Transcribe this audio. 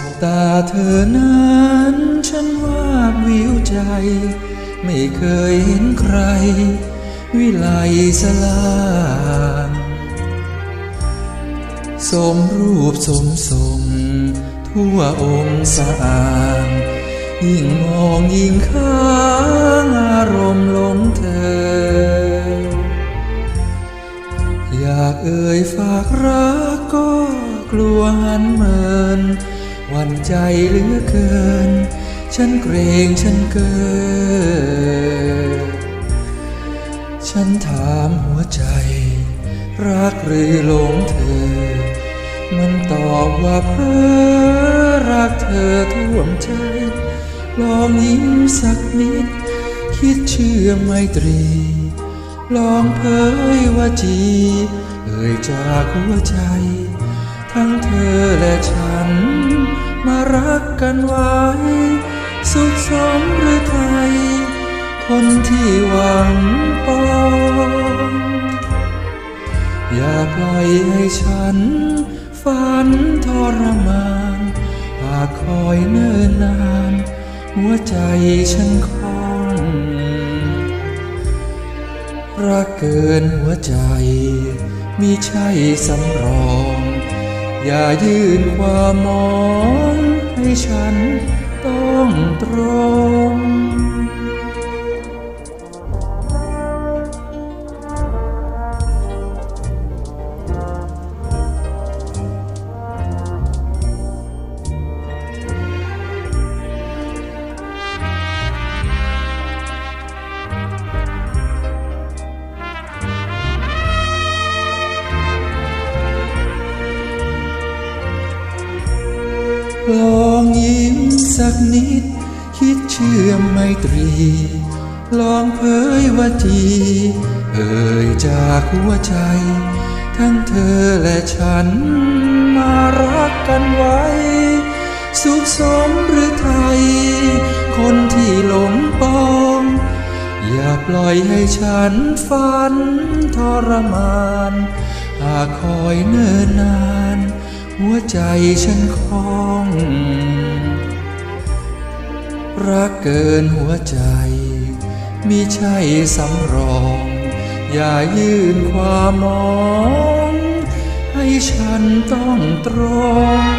บตาเธอนั้น ฉันว่าวิวใจ ไม่เคยเห็นใคร วิไลสลางสมรูปสมทรงทั่วองค์สะอางยิ่งมองยิ่งค้างอารมณ์หลงเธอ อยากเอ่ยฝากรักก็กลัวหันเมิน วันใจเหลือเกิน ฉันเกรงฉันเกินฉันถามหัวใจ รักหรือหลงเธอ มันตอบว่าเพ้อรักเธอท่วมใจ ลองยิ้มสักนิด คิดเชื่อไมตรี ลองเผยว่าจี เอ่ยจากหัวใจ ทั้งเธอและฉัน นไว้ สุขสมหรือไทย คนที่หวังปองอย่าปล่อยให้ฉัน ฝันทรมานหากคอยเนิ่นนาน หัวใจฉันคองรักเกินหัวใจมิใช่สำรอง อย่ายื่นความมอง ให้ฉันต้องตรง ลองยิ้มสักนิด คิดเชื่อมไมตรี ลองเผยว่าทีเอ่ยจากหัวใจ ทั้งเธอและฉันมารักกันไว้ สุขสมหรือไทย คนที่หลงปอง อย่าปล่อยให้ฉันฝันทรมาน หากคอยเนิ่นนาน หัวใจฉันคล้องรักเกินหัวใจมิใช่สำรอง อย่ายื่นความมอง ให้ฉันต้องตรง